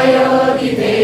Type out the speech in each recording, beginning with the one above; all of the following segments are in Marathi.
आयोगिते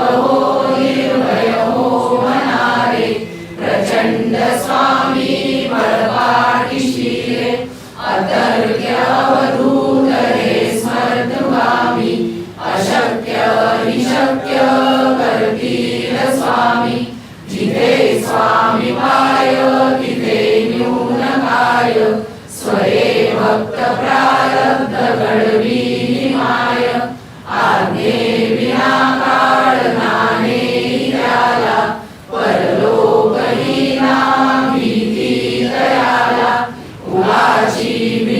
favor.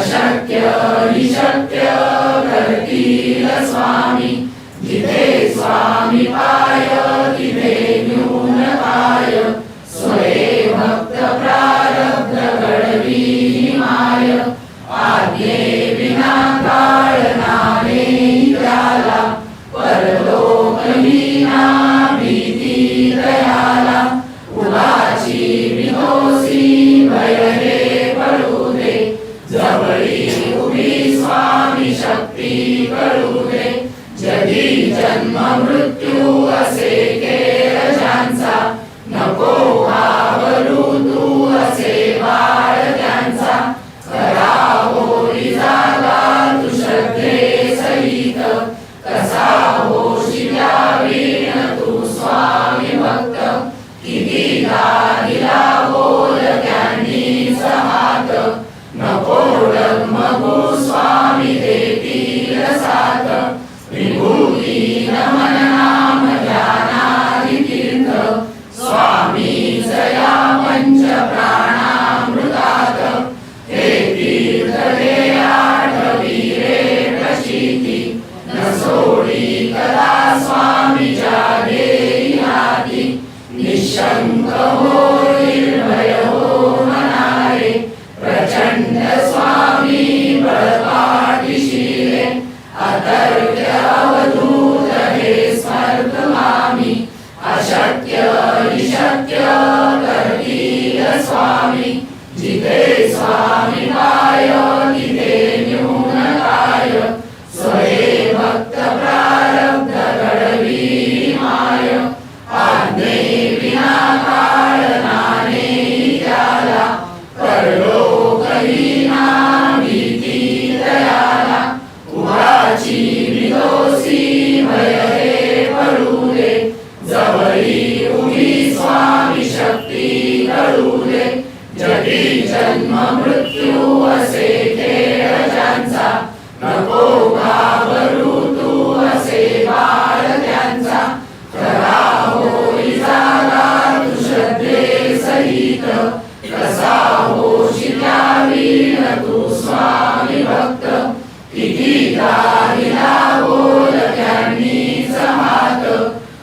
अशक्य हि शक्य जसा स्वामी भक्त किती त्यांनी समात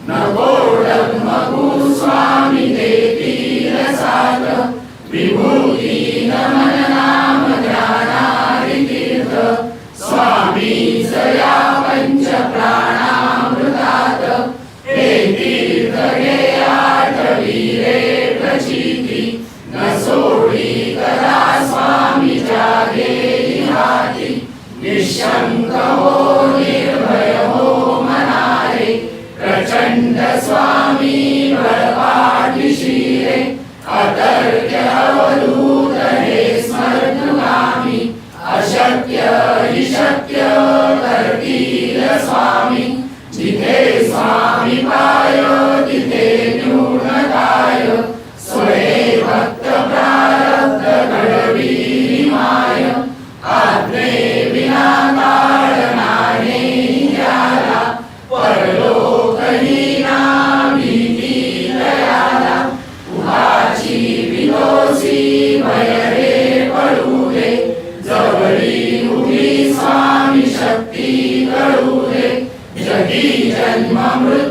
नको डगमगू स्वामी देतील विभू शङ्कमो my Rıdvan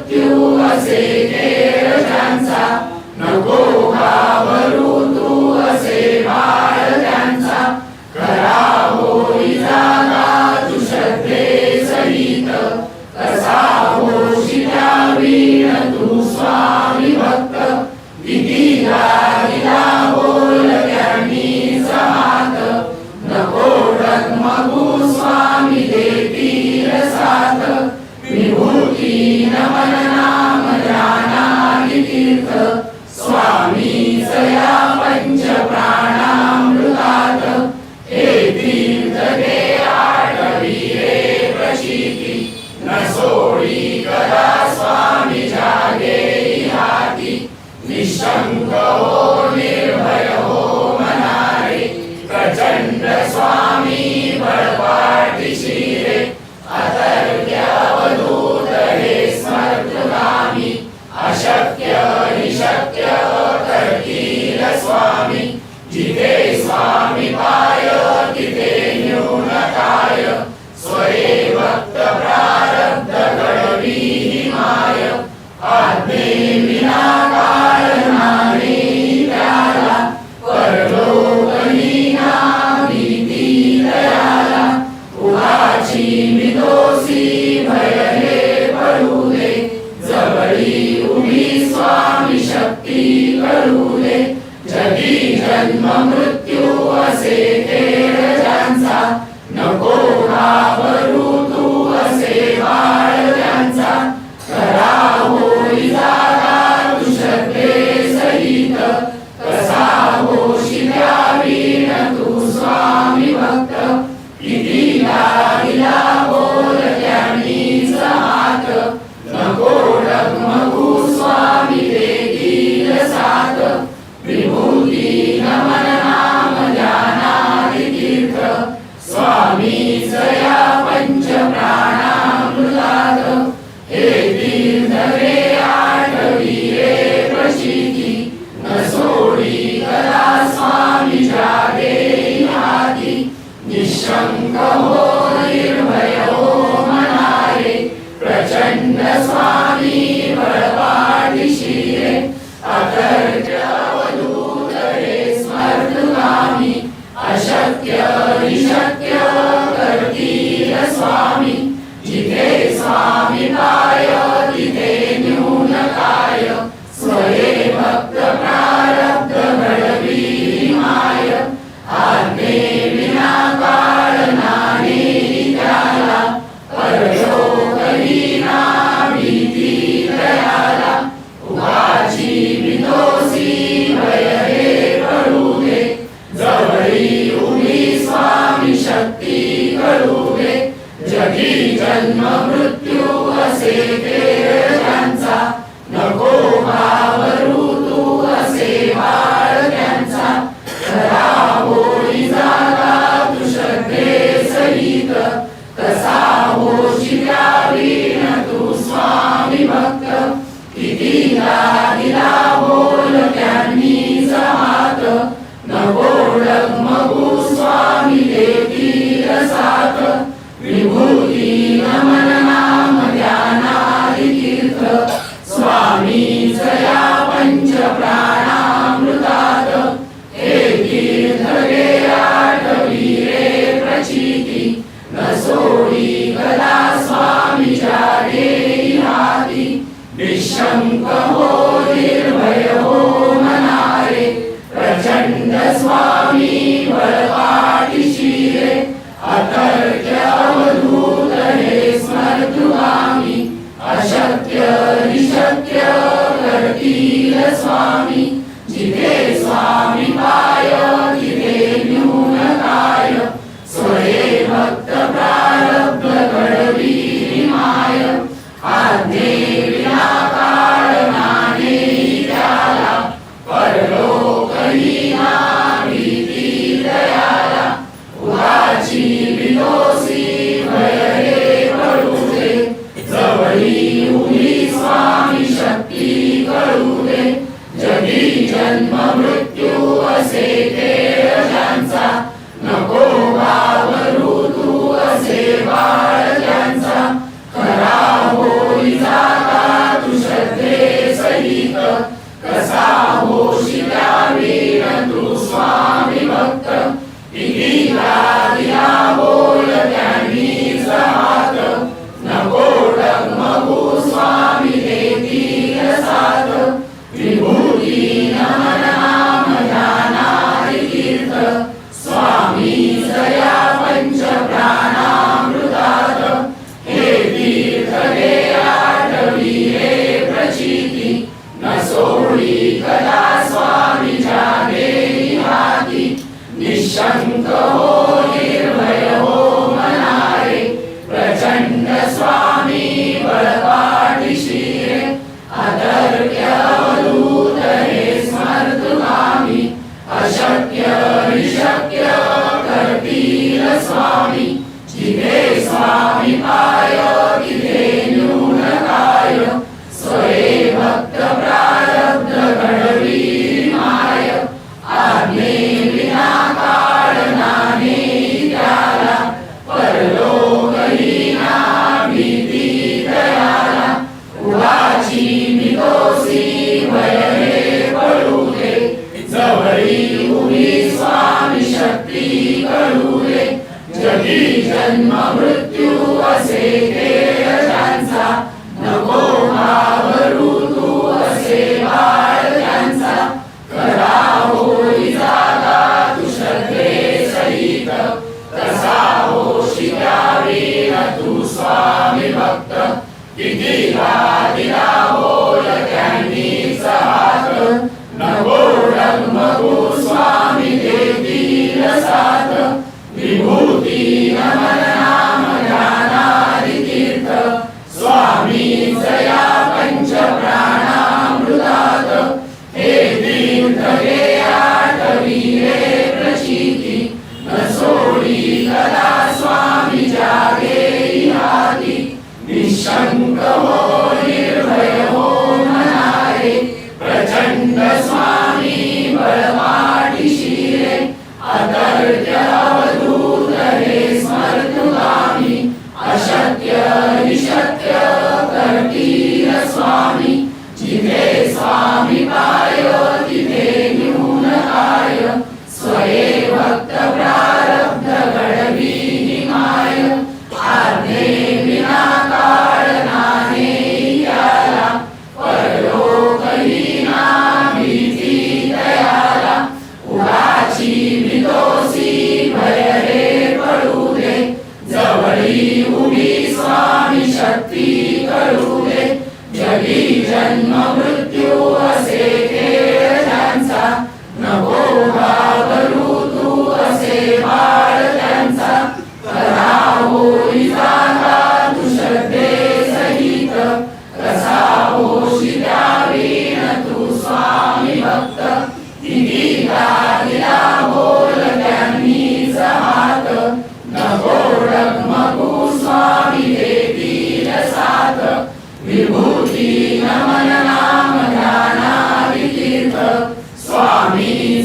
स्वामी जिथे स्वामी पाय तिथे प्रचंड स्वामी बळपाठीशी रे अतर्क्यावधूत हे स्मर्तुगामी अशक्य निशक्य करतील स्वामी जन्म मृत्यू असे त्यांचा नको बावरू तू असे बाळ त्यांचा खरा होई जाता तू श्रद्धे सहित कसा होशी त्या वीर तू स्वामी भक्त इति Be Happy. लीलदा स्वामी जागे निशंक होई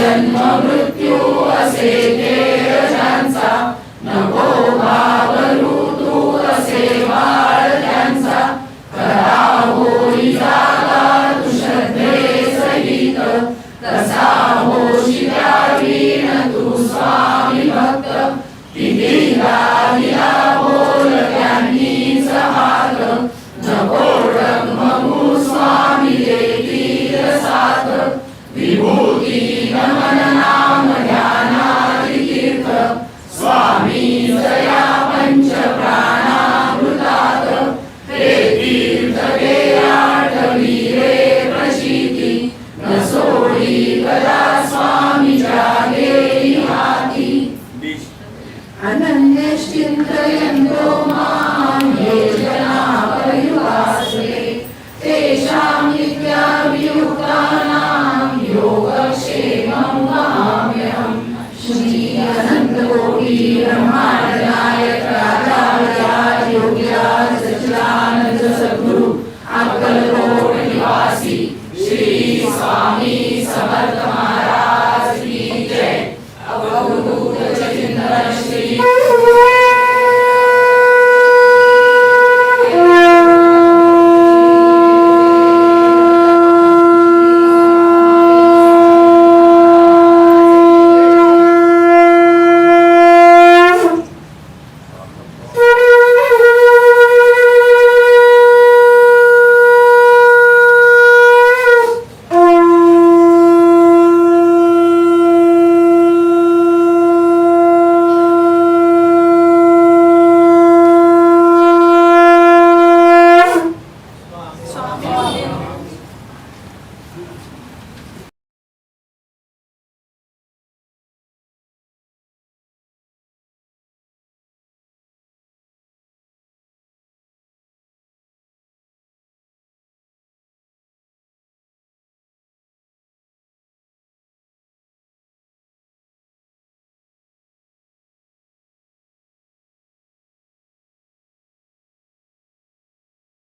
जन्म मृत्यू असे खेळ नको भाव ऋतू असे बाळ त्यांचा करा होई जागा तू सहित तसा होशी द्यावी न तू स्वामी भक्त किती गावी i Swami.